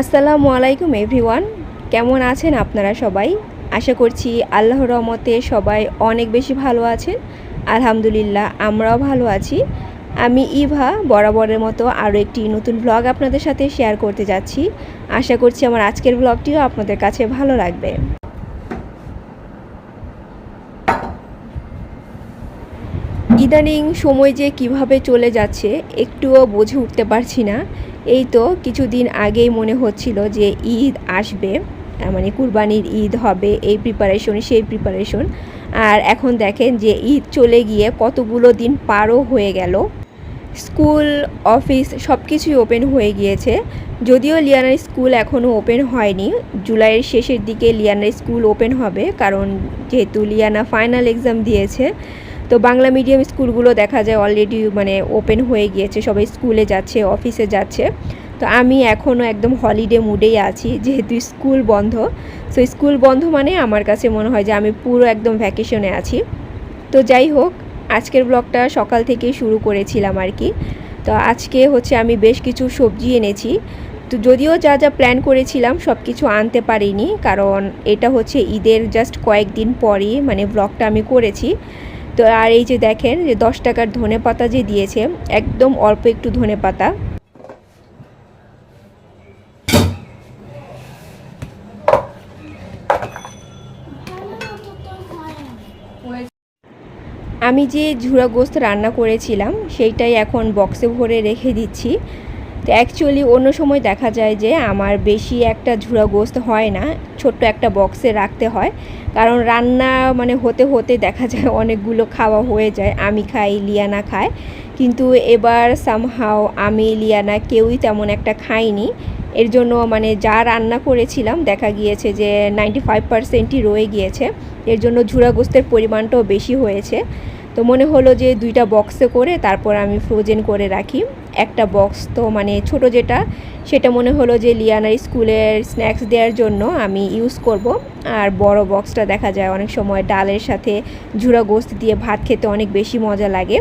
আসসালামু আলাইকুম এভরিওয়ান। কেমন আছেন আপনারা সবাই? আশা করছি আল্লাহ রহমতে সবাই অনেক বেশি ভালো আছেন। আলহামদুলিল্লাহ, আমরাও ভালো আছি। আমি ইভা, বরাবরের মতো আরও একটি নতুন ব্লগ আপনাদের সাথে শেয়ার করতে যাচ্ছি। আশা করছি আমার আজকের ব্লগটিও আপনাদের কাছে ভালো লাগবে। ইদানিং সময় যে কীভাবে চলে যাচ্ছে, একটুও বুঝে উঠতে পারছি না। এই তো কিছুদিন আগেই মনে হচ্ছিল যে ঈদ আসবে মানে কুরবানির ঈদ হবে, এই প্রিপারেশন সেই প্রিপারেশন আর এখন দেখেন যে ঈদ চলে গিয়ে কতগুলো দিন পারও হয়ে গেল। স্কুল, অফিস সব কিছুই ওপেন হয়ে গিয়েছে। যদিও লিয়ানার স্কুল এখনও ওপেন হয়নি, জুলাইয়ের শেষের দিকে লিয়ানার স্কুল ওপেন হবে, কারণ যেহেতু লিয়ানা ফাইনাল এক্সাম দিয়েছে তো বাংলা মিডিয়াম স্কুলগুলো দেখা যায় অলরেডি মানে ওপেন হয়ে গিয়েছে, সবাই স্কুলে যাচ্ছে অফিসে যাচ্ছে। তো আমি এখনও একদম হলিডে মুডেই আছি, যেহেতু স্কুল বন্ধ। সো স্কুল বন্ধ মানে আমার কাছে মনে হয় যে আমি পুরো একদম ভ্যাকেশনে আছি। তো যাই হোক, আজকের ব্লগটা সকাল থেকেই শুরু করেছিলাম আর কি। তো আজকে হচ্ছে আমি বেশ কিছু সবজি এনেছি। তো যদিও যা যা প্ল্যান করেছিলাম সব কিছু আনতে পারিনি, কারণ এটা হচ্ছে ঈদের জাস্ট কয়েকদিন পরই মানে ব্লগটা আমি করেছি। তো আর এই যে দেখেন যে দশ টাকার ধনে পাতা যে দিয়েছে, একদম অল্প একটু ধনে পাতা। আমি যে ঝুরা গোস্ত রান্না করেছিলাম, সেইটাই এখন বক্সে ভরে রেখে দিচ্ছি। তো অ্যাকচুয়ালি অন্য সময় দেখা যায় যে আমার বেশি একটা ঝুরা গোস্ত হয় না, ছোট্ট একটা বক্সে রাখতে হয়। কারণ রান্না মানে হতে হতে দেখা যায় অনেকগুলো খাওয়া হয়ে যায়, আমি খাই, লিয়ানা খায়। কিন্তু এবার সামহাও আমি, লিয়ানা কেউই তেমন একটা খাইনি। এর জন্য মানে যা রান্না করেছিলাম, দেখা গিয়েছে যে নাইনটি ফাইভ পার্সেন্টই রয়ে গিয়েছে। এর জন্য ঝুরা গোস্তের পরিমাণটাও বেশি হয়েছে। তো মনে হলো যে দুইটা বক্সে করে তারপর আমি ফ্রোজেন করে রাখি। একটা বক্স তো মানে ছোট যেটা, সেটা মনে হলো যে লিয়ানার স্কুলের স্ন্যাক্স দেওয়ার জন্য আমি ইউজ করব। আর বড় বক্সটা দেখা যায় অনেক সময় ডালের সাথে ঝুরা গোস্ত দিয়ে ভাত খেতে অনেক বেশি মজা লাগে।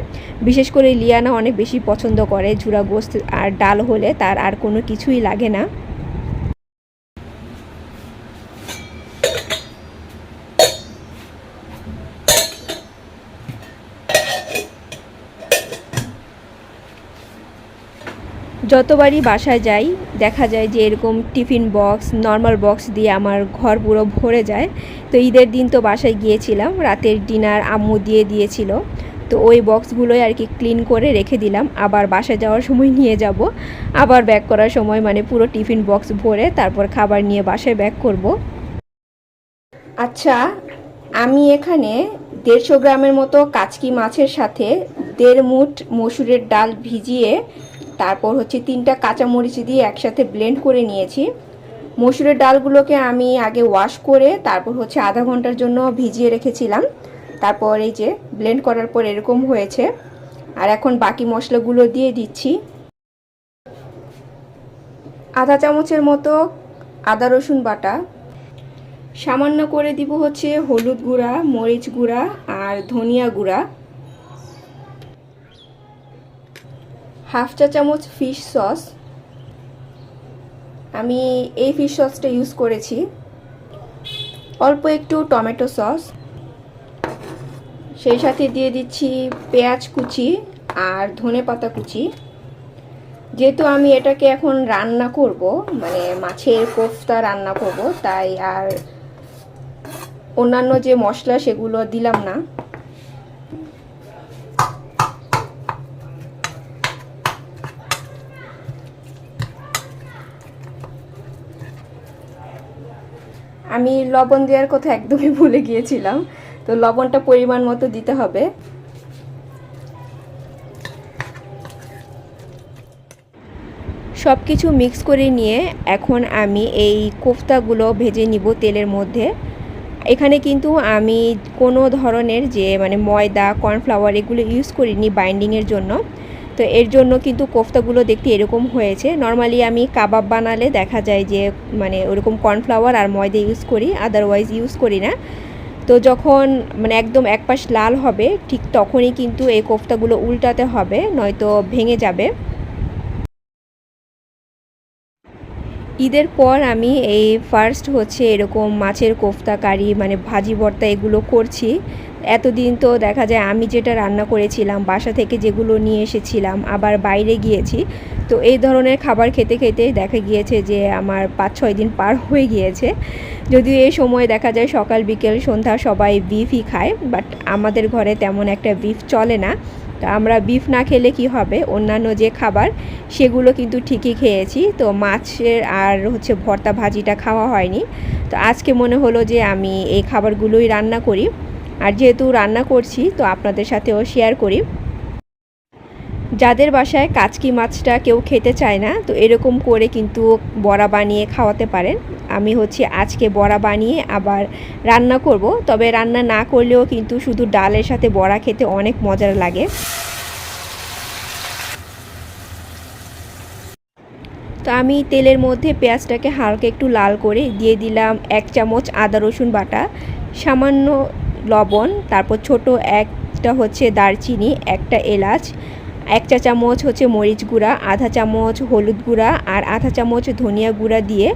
বিশেষ করে লিয়ানা অনেক বেশি পছন্দ করে ঝুরা গোস্ত আর ডাল হলে তার আর কোনো কিছুই লাগে না। যতবারই বাসায় যাই, দেখা যায় যে এরকম টিফিন বক্স নর্মাল বক্স দিয়ে আমার ঘর পুরো ভরে যায়। তো ঈদের দিন তো বাসায় গিয়েছিলাম, রাতের ডিনার আম্মু দিয়ে দিয়েছিল। তো ওই বক্সগুলোই আর কি ক্লিন করে রেখে দিলাম, আবার বাসায় যাওয়ার সময় নিয়ে যাব। আবার ব্যাক করার সময় মানে পুরো টিফিন বক্স ভরে তারপর খাবার নিয়ে বাসায় ব্যাক করব। আচ্ছা আমি এখানে দেড়শো গ্রামের মতো কাচকি মাছের সাথে দেড় মুঠ মসুরের ডাল ভিজিয়ে তারপর হচ্ছে তিনটা কাঁচামরিচ দিয়ে একসাথে ব্লেন্ড করে নিয়েছি। মসুরের ডালগুলোকে আমি আগে ওয়াশ করে তারপর হচ্ছে আধা ঘণ্টার জন্য ভিজিয়ে রেখেছিলাম। তারপর এই যে ব্লেন্ড করার পর এরকম হয়েছে। আর এখন বাকি মশলাগুলো দিয়ে দিচ্ছি। আধা চামচের মতো আদা রসুন বাটা। সামান্য করে দিব হচ্ছে হলুদ গুঁড়া, মরিচ গুঁড়া আর ধনিয়া গুঁড়া। হাফ চা চামচ ফিশ সস আমি এই ফিশ সসটা ইউজ করেছি। অল্প একটু টমেটো সস সেই সাথে দিয়ে দিচ্ছি পেঁয়াজ কুচি আর ধনে পাতা কুচি। যেহেতু আমি এটাকে এখন রান্না করব মানে মাছের কোফতা রান্না করব, তাই আর অন্যান্য যে মশলা সেগুলো দিলাম না। আমি লবণ দেওয়ার কথা একদমই ভুলে গিয়েছিলাম। তো লবণটা পরিমাণ মতো দিতে হবে। সব কিছু মিক্স করে নিয়ে এখন আমি এই কোফতাগুলো ভেজে নিব তেলের মধ্যে। এখানে কিন্তু আমি কোনো ধরনের যে মানে ময়দা কর্নফ্লাওয়ার এগুলো ইউজ করিনি বাইন্ডিংয়ের জন্য। তো এর জন্য কিন্তু কোফতাগুলো দেখতে এরকম হয়েছে। নর্মালি আমি কাবাব বানালে দেখা যায় যে মানে ওরকম কর্নফ্লাওয়ার আর ময়দা ইউজ করি আদারওয়াইজ ইউজ করি না। তো যখন মানে একদম এক পাশ লাল হবে, ঠিক তখনই কিন্তু এই কোফতাগুলো উল্টাতে হবে, নয়তো ভেঙে যাবে। ঈদের পর আমি এই ফার্স্ট হচ্ছে এরকম মাছের কোফতা, কারি মানে ভাজি, ভর্তা এগুলো করছি। এতদিন তো দেখা যায় আমি যেটা রান্না করেছিলাম, বাসা থেকে যেগুলো নিয়ে এসেছিলাম, আবার বাইরে গিয়েছি, তো এই ধরনের খাবার খেতে খেতে দেখা গিয়েছে যে আমার পাঁচ ছয় দিন পার হয়ে গিয়েছে। যদিও এই সময় দেখা যায় সকাল, বিকেল, সন্ধ্যা সবাই বিফই খায় বাট আমাদের ঘরে তেমন একটা বিফ চলে না। তো আমরা বিফ না খেলে কি হবে? অন্যান্য যে খাবার, সেগুলো কিন্তু ঠিকই খেয়েছি। তো মাছের আর হচ্ছে ভর্তা ভাজিটা খাওয়া হয়নি। তো আজকে মনে হলো যে আমি এই খাবারগুলোই রান্না করি। আর যেহেতু রান্না করছি, তো আপনাদের সাথেও শেয়ার করি। যাদের বাসায় কাচকি মাছটা কেউ খেতে চায় না, তো এরকম করে কিন্তু বড়া বানিয়ে খাওয়াতে পারেন। আমি হচ্ছে আজকে বড়া বানিয়ে আবার রান্না করব, তবে রান্না না করলেও কিন্তু শুধু ডালের সাথে বড়া খেতে অনেক মজার লাগে। তো আমি তেলের মধ্যে পেঁয়াজটাকে হালকা একটু লাল করে দিয়ে দিলাম এক চামচ আদা রসুন বাটা। সামান্য লবণ, তারপর ছোট একটা হচ্ছে দারচিনি, একটা এলাচ, এক চা চামচ হচ্ছে মরিচ গুঁড়া, আধা চামচ হলুদ গুঁড়া আর আধা চামচ ধনিয়া গুঁড়া দিয়ে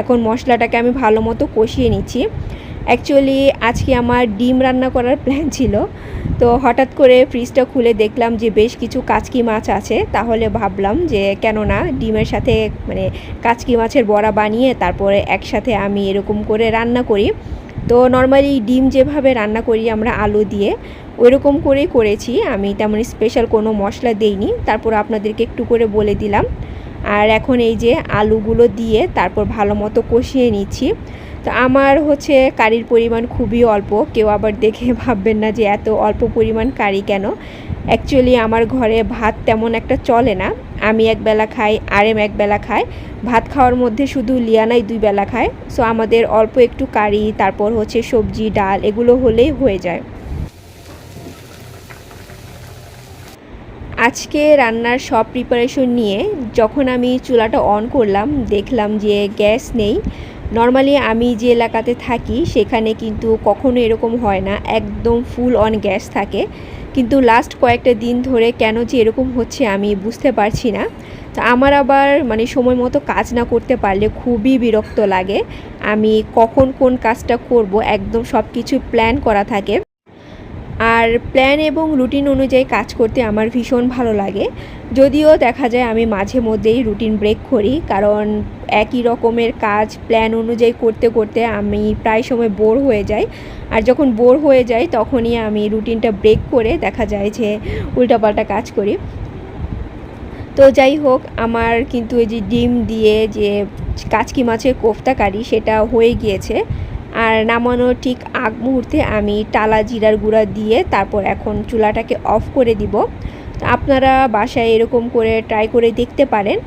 এখন মশলাটাকে আমি ভালো মতো কষিয়ে নিচ্ছি। অ্যাকচুয়ালি আজকে আমার ডিম রান্না করার প্ল্যান ছিল। তো হঠাৎ করে ফ্রিজটা খুলে দেখলাম যে বেশ কিছু কাচকি মাছ আছে। তাহলে ভাবলাম যে কেননা ডিমের সাথে মানে কাচকি মাছের বড়া বানিয়ে তারপরে একসাথে আমি এরকম করে রান্না করি। তো নর্মালি ডিম যেভাবে রান্না করি আমরা আলু দিয়ে, ওইরকম করেই করেছি। আমি তেমন স্পেশাল কোনো মশলা দেইনি। তারপর আপনাদেরকে একটু করে বলে দিলাম। আর এখন এই যে আলুগুলো দিয়ে তারপর ভালো মতো কষিয়ে নিচ্ছি। তো আমার হচ্ছে কারির পরিমাণ খুবই অল্প। কেউ আবার দেখে ভাববেন না যে এত অল্প পরিমাণ কারি কেন? অ্যাকচুয়ালি আমার ঘরে ভাত তেমন একটা চলে না। আমি এক বেলা খাই, আরেম এক বেলা খায় ভাত খাওয়ার মধ্যে শুধু লিয়ানাই দুই বেলা খায়। সো আমাদের অল্প একটু কারি, তারপর হচ্ছে সবজি, ডাল, এগুলো হলেই হয়ে যায়। আজকে রান্নার সব প্রিপারেশন নিয়ে যখন আমি চুলাটা অন করলাম, দেখলাম যে গ্যাস নেই। নর্মালি আমি যে এলাকাতে থাকি, সেখানে কিন্তু কখনো এরকম হয় না। একদম ফুল অন গ্যাস থাকে। কিন্তু লাস্ট কয়েকটা দিন ধরে কেন যে এরকম হচ্ছে আমি বুঝতে পারছি না। তো আমার আবার মানে সময় মতো কাজ না করতে পারলে খুবই বিরক্ত লাগে। আমি কখন কোন কাজটা করব, একদম সব কিছু প্ল্যান করা থাকে। আর প্ল্যান এবং রুটিন অনুযায়ী কাজ করতে আমার ভীষণ ভালো লাগে। যদিও দেখা যায় আমি মাঝে মধ্যেই রুটিন ব্রেক করি, কারণ একই রকমের কাজ প্ল্যান অনুযায়ী করতে করতে আমি প্রায় সময় বোর হয়ে যাই। আর যখন বোর হয়ে যাই, তখনই আমি রুটিনটা ব্রেক করে দেখা যায় যে উল্টাপাল্টা কাজ করি। তো যাই হোক, আমার কিন্তু এই যে ডিম দিয়ে যে কাচকি মাছের কোফতা কারি, সেটা হয়ে গিয়েছে। আর নামানোর ঠিক আগ মুহূর্তে আমি টালা জিরার গুঁড়া দিয়ে তারপর এখন চুলাটাকে অফ করে দিব। আপনারা বাসায় এরকম করে ট্রাই করে দেখতে পারেন।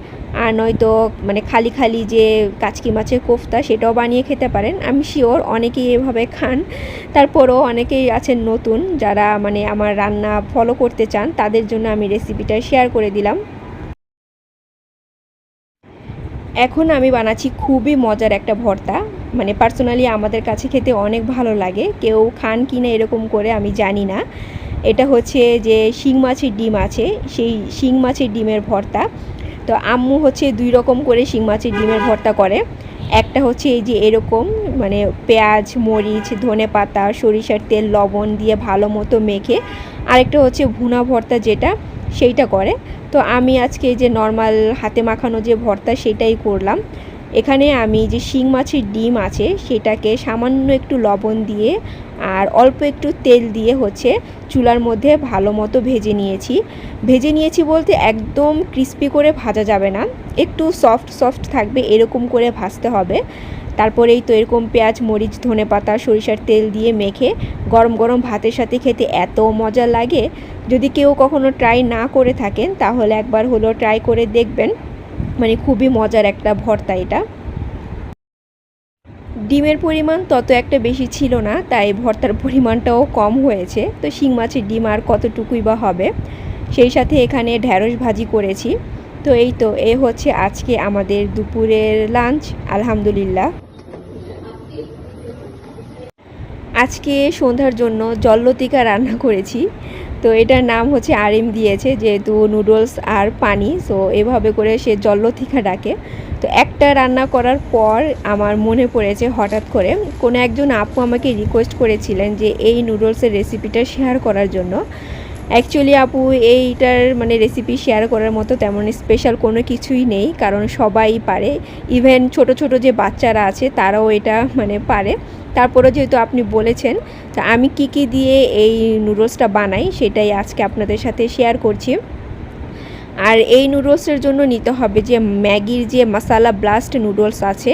আর নয়তো মানে খালি খালি যে কাচকি মাছের কোফতা সেটাও বানিয়ে খেতে পারেন। আমি শিওর অনেকেই এভাবে খান। তারপরও অনেকেই আছেন নতুন যারা মানে আমার রান্না ফলো করতে চান, তাদের জন্য আমি রেসিপিটা শেয়ার করে দিলাম। এখন আমি বানাচ্ছি খুবই মজার একটা ভর্তা। মানে পার্সোনালি আমাদের কাছে খেতে অনেক ভালো লাগে। কেউ খান কি না এরকম করে আমি জানি না। এটা হচ্ছে যে শিং মাছের ডিম আছে, সেই শিং মাছের ডিমের ভর্তা। তো আম্মু হচ্ছে দুই রকম করে শিং মাছের ডিমের ভর্তা করে। একটা হচ্ছে এই যে এরকম মানে পেঁয়াজ, মরিচ, ধনে পাতা, সরিষার তেল, লবণ দিয়ে ভালো মতো মেখে। আরেকটা হচ্ছে ভুনা ভর্তা যেটা, সেইটা করে। তো আমি আজকে যে নর্মাল হাতে মাখানো যে ভর্তা, সেটাই করলাম। এখানে আমি যে শিং মাছের ডিম আছে, সেটাকে সামান্য একটু লবণ দিয়ে আর অল্প একটু তেল দিয়ে হচ্ছে চুলার মধ্যে ভালো মতো ভেজে নিয়েছি। ভেজে নিয়েছি বলতে একদম ক্রিস্পি করে ভাজা যাবে না, একটু সফট সফট থাকবে, এরকম করে ভাজতে হবে। তারপরেই তো এরকম পেঁয়াজ, মরিচ, ধনে পাতা, সরিষার তেল দিয়ে মেখে গরম গরম ভাতের সাথে খেতে এত মজা লাগে। যদি কেউ কখনো ট্রাই না করে থাকেন, তাহলে একবার হলো ট্রাই করে দেখবেন। মানে খুবই মজার একটা ভর্তা এটা। ডিমের পরিমাণ তত একটা বেশি ছিল না, তাই ভর্তার পরিমাণটাও কম হয়েছে। তো শিং মাছের ডিম আর কতটুকুই বা হবে, সেই সাথে এখানে ঢ্যাঁড়স ভাজি করেছি। তো এই তো, এ হচ্ছে আজকে আমাদের দুপুরের লাঞ্চ আলহামদুলিল্লাহ। আজকে সন্ধ্যার জন্য জল্লতিকা রান্না করেছি। তো এটার নাম হচ্ছে আরিম দিয়েছে, যেহেতু নুডলস আর পানি সো এভাবে করে সে জল্লথিখা ডাকে। তো একটা রান্না করার পর আমার মনে পড়েছে হঠাৎ করে, কোনো একজন আপু আমাকে রিকোয়েস্ট করেছিলেন যে এই নুডলসের রেসিপিটা শেয়ার করার জন্য। অ্যাকচুয়ালি আপু, এইটার মানে রেসিপি শেয়ার করার মতো তেমন স্পেশাল কোনো কিছুই নেই, কারণ সবাই পারে। ইভেন ছোট ছোট যে বাচ্চারা আছে, তারাও এটা মানে পারে। তারপরে যেহেতু আপনি বলেছেন, তা আমি কি কি দিয়ে এই নুডলসটা বানাই, সেটাই আজকে আপনাদের সাথে শেয়ার করছি। আর এই নুডলসের জন্য নিতে হবে যে ম্যাগির যে মশালা ব্লাস্ট নুডলস আছে,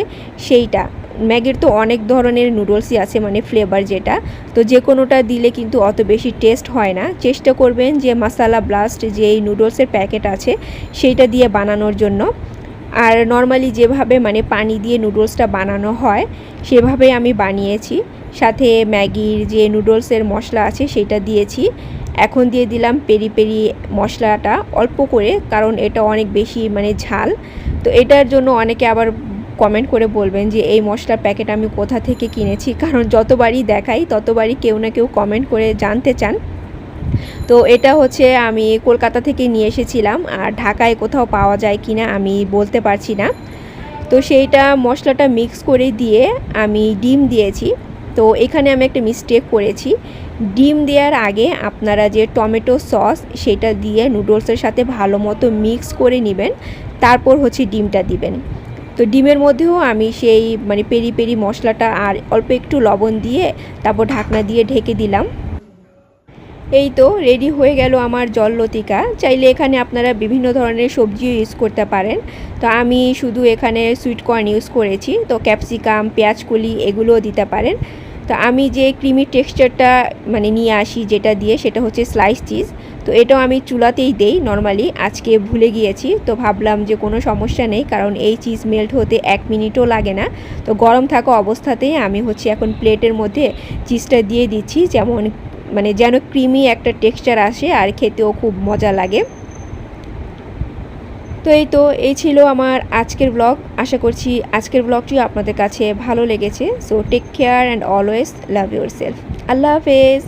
সেইটা। ম্যাগির তো অনেক ধরনের নুডলসই আছে মানে ফ্লেভার যেটা। তো যে কোনোটা দিলে কিন্তু অত বেশি টেস্ট হয় না। চেষ্টা করবেন যে মশালা ব্লাস্ট যে এই নুডলসের প্যাকেট আছে, সেইটা দিয়ে বানানোর জন্য। আর নর্মালি যেভাবে মানে পানি দিয়ে নুডলসটা বানানো হয় সেভাবে আমি বানিয়েছি। সাথে ম্যাগির যে নুডলসের মশলা আছে, সেটা দিয়েছি। এখন দিয়ে দিলাম পেরি পেরি মশলাটা অল্প করে, কারণ এটা অনেক বেশি মানে ঝাল। তো এটার জন্য অনেকে আবার কমেন্ট করে বলবেন যে, এই মশলার প্যাকেট আমি কোথা থেকে কিনেছি? কারণ যতবারই দেখাই, ততবারই কেউ না কেউ কমেন্ট করে জানতে চান। তো এটা হচ্ছে আমি কলকাতা থেকে নিয়ে এসেছিলাম। আর ঢাকায় কোথাও পাওয়া যায় কি না আমি বলতে পারছি না। তো সেইটা মশলাটা মিক্স করে দিয়ে আমি ডিম দিয়েছি। তো এখানে আমি একটা মিস্টেক করেছি। ডিম দেওয়ার আগে আপনারা যে টমেটো সস, সেটা দিয়ে নুডলসের সাথে ভালো মতো মিক্স করে নেবেন। তারপর হচ্ছে ডিমটা দিবেন। তো ডিমের মধ্যেও আমি সেই মানে পেরি পেরি মশলাটা আর অল্প একটু লবণ দিয়ে তারপর ঢাকনা দিয়ে ঢেকে দিলাম। এই তো রেডি হয়ে গেল আমার জল লতিকা। চাইলে এখানে আপনারা বিভিন্ন ধরনের সবজিও ইউজ করতে পারেন। তো আমি শুধু এখানে সুইট কর্ন ইউজ করেছি। তো ক্যাপসিকাম পেঁয়াজকলি এগুলোও দিতে পারেন। তো আমি যে ক্রিমি টেক্সচারটা মানে নিয়ে আসি যেটা দিয়ে, সেটা হচ্ছে স্লাইস চিজ তো এটাও আমি চুলাতেই দেই নর্মালি আজকে ভুলে গিয়েছি, তো ভাবলাম যে কোনো সমস্যা নেই, কারণ এই চিজ মেল্ট হতে এক মিনিটও লাগে না। তো গরম থাকা অবস্থাতেই আমি হচ্ছে এখন প্লেটের মধ্যে চিজটা দিয়ে দিচ্ছি, যেমন মানে যেন ক্রিমি একটা টেক্সচার আসে, আর খেতেও খুব মজা লাগে। তো এই তো, এই ছিল আমার আজকের ব্লগ আশা করছি আজকের ব্লগটিও আপনাদের কাছে ভালো লেগেছে। So take care and always love yourself আল্লাহ হাফেজ।